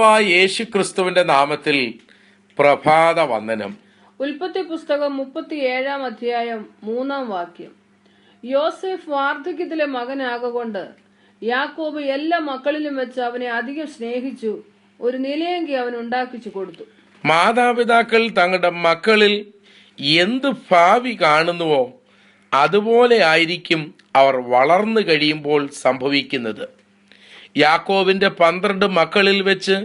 യേശു ക്രിസ്തുവിന്റെ നാമത്തിൽ പ്രഭാത വന്ദനം. ഉൽപ്പത്തി പുസ്തകം മുപ്പത്തി ഏഴാം അധ്യായം മൂന്നാം വാക്യം. യോസെഫ് വാർദ്ധക്യത്തിലെ മകനാകൊണ്ട് യാക്കോബ് എല്ലാ മക്കളിലും വെച്ച് അവനെ അധികം സ്നേഹിച്ചു ഒരു നിലയെങ്കി അവൻ ഉണ്ടാക്കിച്ചു കൊടുത്തു. മാതാപിതാക്കൾ തങ്ങളുടെ മക്കളിൽ എന്ത് ഭാവി കാണുന്നുവോ അതുപോലെ ആയിരിക്കും അവർ വളർന്നു കഴിയുമ്പോൾ സംഭവിക്കുന്നത്. യാക്കോവിന്റെ പന്ത്രണ്ട് മക്കളിൽ വെച്ച്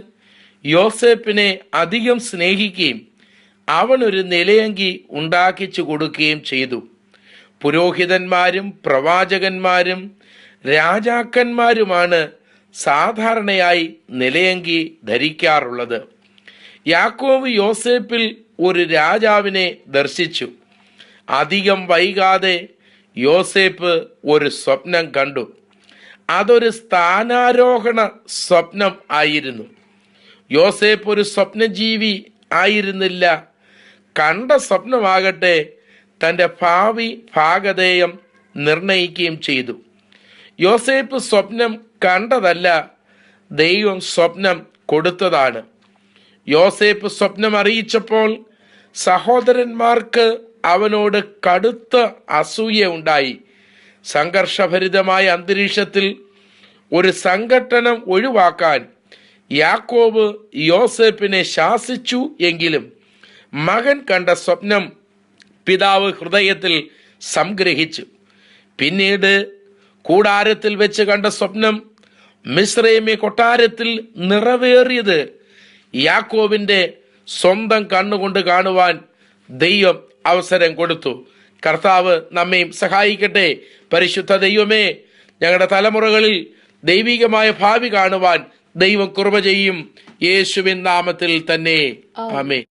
യോസേപ്പിനെ അധികം സ്നേഹിക്കുകയും അവനൊരു നിലയങ്കി ഉണ്ടാക്കിച്ചു കൊടുക്കുകയും ചെയ്തു. പുരോഹിതന്മാരും പ്രവാചകന്മാരും രാജാക്കന്മാരുമാണ് സാധാരണയായി നിലയങ്കി ധരിക്കാറുള്ളത്. യാക്കോവ് യോസേപ്പിൽ ഒരു രാജാവിനെ ദർശിച്ചു. അധികം വൈകാതെ യോസേപ്പ് ഒരു സ്വപ്നം കണ്ടു. അതൊരു സ്ഥാനാരോഹണ സ്വപ്നം ആയിരുന്നു. യോസേപ്പ് ഒരു സ്വപ്നജീവി ആയിരുന്നില്ല. കണ്ട സ്വപ്നമാകട്ടെ തന്റെ ഭാവി ഭാഗധേയം നിർണയിക്കുകയും ചെയ്തു. യോസേപ്പ് സ്വപ്നം കണ്ടതല്ല ദൈവം സ്വപ്നം കൊടുത്തതാണ്. യോസേപ്പ് സ്വപ്നം അറിയിച്ചപ്പോൾ സഹോദരന്മാർക്ക് അവനോട് കടുത്ത അസൂയ ഉണ്ടായി. സംഘർഷഭരിതമായ അന്തരീക്ഷത്തിൽ ഒരു സംഘട്ടനം ഒഴിവാക്കാൻ യാക്കോബ് യോസെപ്പിനെ ശാസിച്ചു എങ്കിലും മകൻ കണ്ട സ്വപ്നം പിതാവ് ഹൃദയത്തിൽ സംഗ്രഹിച്ചു. പിന്നീട് കൂടാരത്തിൽ വെച്ച് കണ്ട സ്വപ്നം മിശ്രൈമി കൊട്ടാരത്തിൽ നിറവേറിയത് യാക്കോബിന്റെ സ്വന്തം കണ്ണുകൊണ്ട് കാണുവാൻ ദൈവം അവസരം കൊടുത്തു. കർത്താവ് നമ്മയും സഹായിക്കട്ടെ. പരിശുദ്ധ ദൈവമേ ഞങ്ങളുടെ തലമുറകളിൽ ദൈവികമായ ഭാവി കാണുവാൻ ദൈവം കുർബ ചെയ്യും. യേശുവിൻ നാമത്തിൽ തന്നെ. ആമേ